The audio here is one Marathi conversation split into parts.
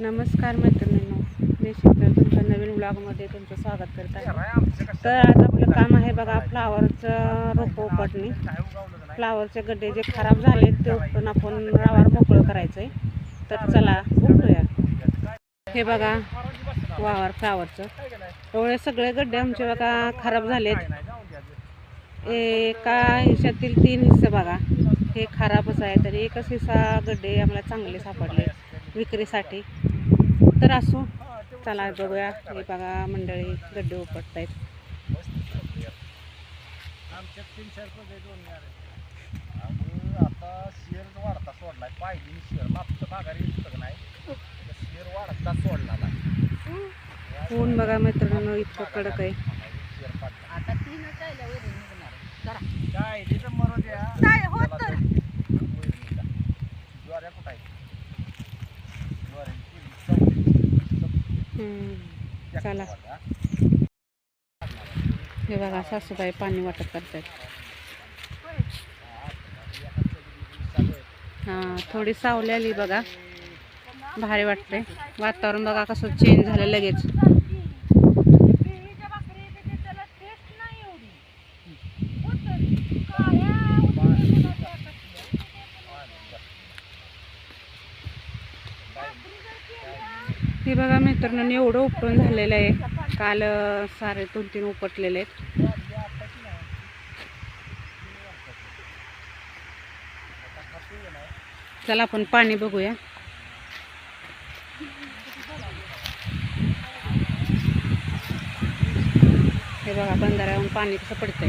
नमस्कार मैत्रिणींनो. मी शीतल तुमच्या नवीन ब्लॉगमध्ये तुमचं स्वागत करत. आहे तर आज आपलं काम आहे बघा फ्लावरचं रोपं उपटणे फ्लावरचे गड्डे जे खराब झाले ते उपटून आपण रावार मोकळं करायचं आहे तर चला उपटूया हे बघा वावर फ्लावरचं. एवढे सगळे गड्डे आमचे बघा खराब झालेत. एका हिश्यातील तीन हिस्से बघा. हे खराबच आहे तर एकच हिस्सा गड्डे आम्हाला चांगले सापडले विक्रीसाठी. तर असो चला बघूया. हे बघा मंडळी गड्डे उपटत आहेत. आता शेअर वाढता सोडलाय. पाहिजे शेअर मागचं माघारी पुस्तक नाही. शेअर वाढता सोडला नाही. ऊन बघा मैत्रिणींनो इतकं कडक आहे. आता तीनच काय होत तर? ज्वाऱ्या कुठं आहे ज्वाऱ्यांची चौथी. हम्म. चला हे बघा सासूबाई पाणी वाटप करतात हां थोडी सावली आली बघा. भारी वाटते वातावरण बघा कसं चेंज झालं लगेच हे बघा मित्रांनो एवढं उपटून झालेलं आहे. काल सारे दोन तीन उपटलेले आहेत. चला आपण पाणी बघूया. हे बघा बंधाऱ्यावरून पाणी कसं पडतंय.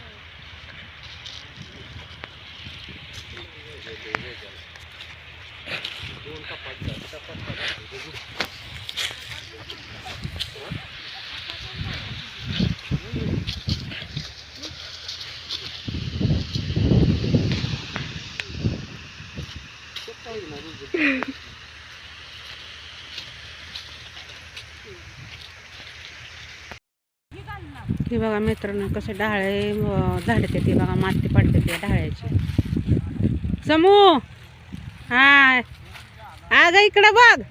बघा मित्रांनो कसे डाळे झाडते ते बघा माती पडते ते डाळ्याची. समू! हा आज इकडं बघ.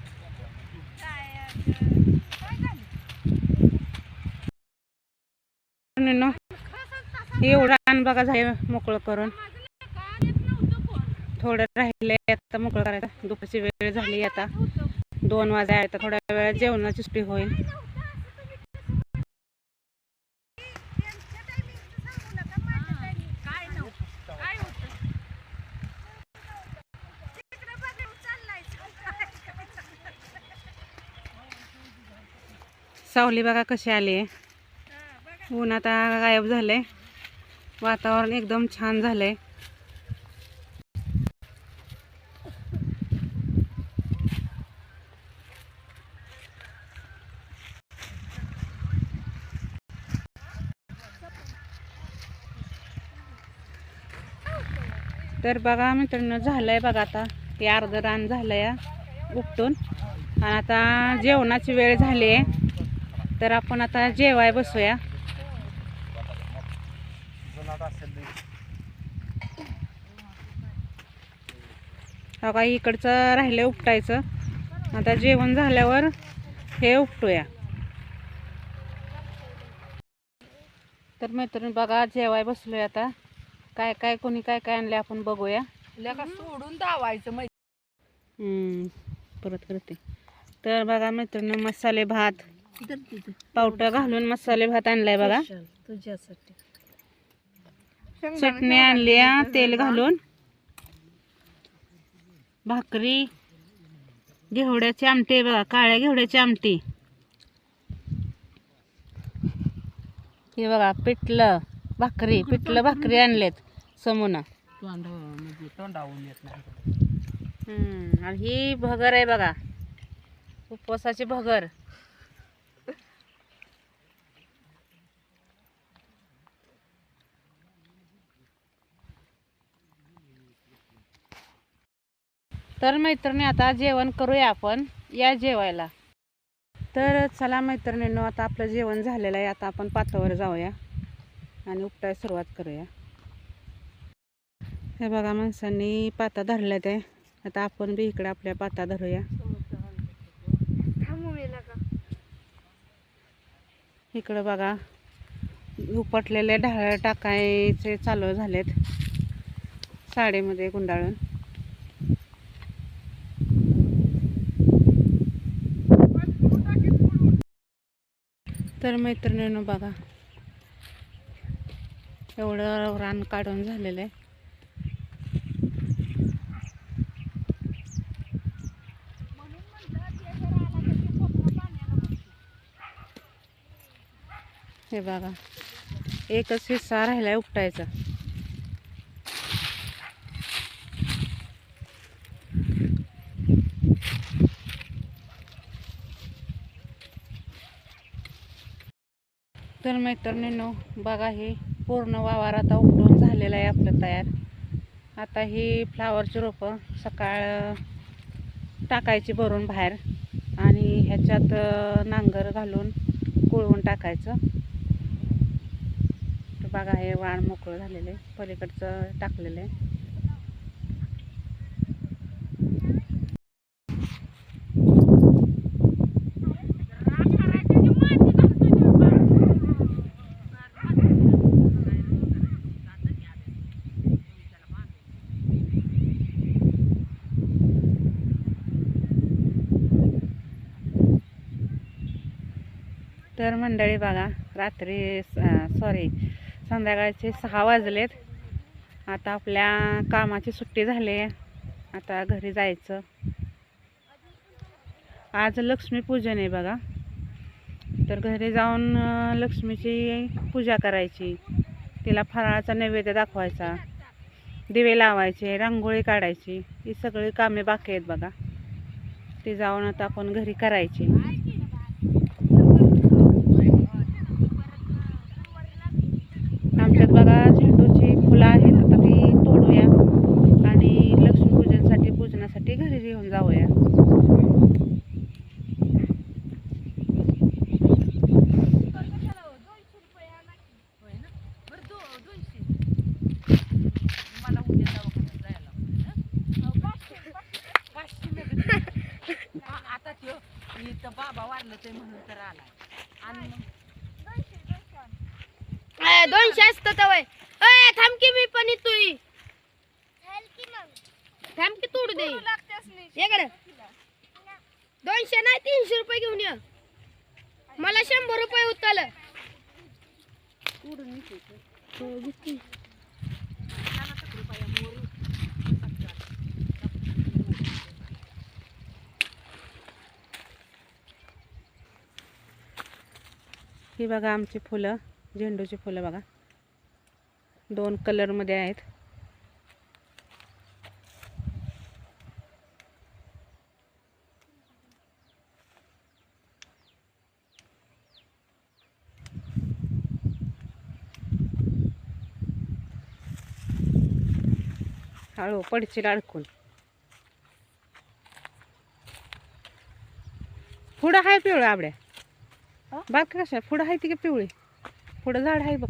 एवढा एवढं आण बघा झाले मोकळं करून. थोडं राहिले आता मोकळं करायचं. दुपारची वेळ झाली आता. दोन वाजा आहे तर थोड्या वेळात जेवणाची सुट्टी होईल. सावली बघा कशी आली. आहे ऊन आता गायब झालंय. वातावरण एकदम छान झालंय. तर बघा मित्रांनो झालंय बघा आता. ते अर्ध रान झालंय उपटून. आणि आता जेवणाची वेळ झाली आहे. तर आपण आता जेवाय बसूया. जुनाट इकडचं राहिलं उपटायचं. आता जेवण झाल्यावर हे उपटूया. तर मैत्रिणी बघा जेवाय बसलोय आता. काय काय कोणी काय काय आणले आपण बघूया. लेका सोडून धावायचं माहिती हम्म, परत करते. तर बघा मैत्रिणी मसाले भात. पावटा घालून मसाले भात आणलाय बघा. तुझ्यासाठी. चटणी आणली तेल घालून. भाकरी. घेवड्याची आमटी बघा काळ्या घेवड्याची आमटी. हे बघा पिठलं. भाकरी पिठलं भाकरी आणलेत समून. तोंड तोंडावून येत नाही हम्म, आणि ही भगर आहे बघा. उपवासाची भगर. तर मैत्रिणी आता जेवण करूया आपण या जेवायला. तर चला मैत्रिणींनो आता आपलं जेवण झालेलं आहे. आता आपण पातावर जाऊया. आणि उपटायला सुरुवात करूया. हे बघा माणसांनी पाता धरल्यात आहे आता आपण बी इकडे आपल्या पाता धरूया. इकडं बघा उपटलेले ढाळ टाकायचे चालू झालेत. साडीमध्ये गुंडाळून. तर मैत्रिणीनं बघा एवढं रान काढून झालेलं आहे. हे बघा एकच हिस्सा राहिलाय उपटायचा. तर मैत्रिणींनो बघा हे पूर्ण वावर आता उकडून झालेला आहे आपलं तयार. आता ही फ्लावरची रोपं सकाळ टाकायची भरून बाहेर आणि ह्याच्यात नांगर घालून कुळवून टाकायचं. तर बघा हे वाण मोकळं झालेलं आहे. पलीकडचं टाकलेलं आहे तर मंडळी बघा रात्री सॉरी संध्याकाळचे सहा वाजलेत. आता आपल्या कामाची सुट्टी झाली आहे. आता घरी जायचं. आज लक्ष्मीपूजन आहे बघा. तर घरी जाऊन लक्ष्मीची पूजा करायची. तिला फराळाचा नैवेद्य दाखवायचा. दिवे लावायचे रांगोळी काढायची. ही सगळी कामे बाकी आहेत बघा. ती जाऊन आता आपण घरी करायची आमच्यात बघा झेंडूची फुलं आहेत आता ती तोडूया आणि लक्ष्मीपूजनसाठी पूजनासाठी घरी घेऊन जाऊया मला उद्या दवाखान्यात जायला हा, आता त्यो इथं बाबा वाढलं ते म्हणून तर आला आणि मग ए, दोनशे असतं तर वय. ए थांब की मी पण येतोय थांब की तोडू दे. दोनशे नाही तीनशे रुपये घेऊन ये. मला शंभर रुपये उतल ही बघा आमची फुलं झेंडूची फुलं बघा. दोन कलरमध्ये आहेत. हळू पडशील अडकून. पुढं आहे पिवळं आबड्या. बाग कशा? पुढं आहे ती का पिवळी? पुढं झाड आहे बघ.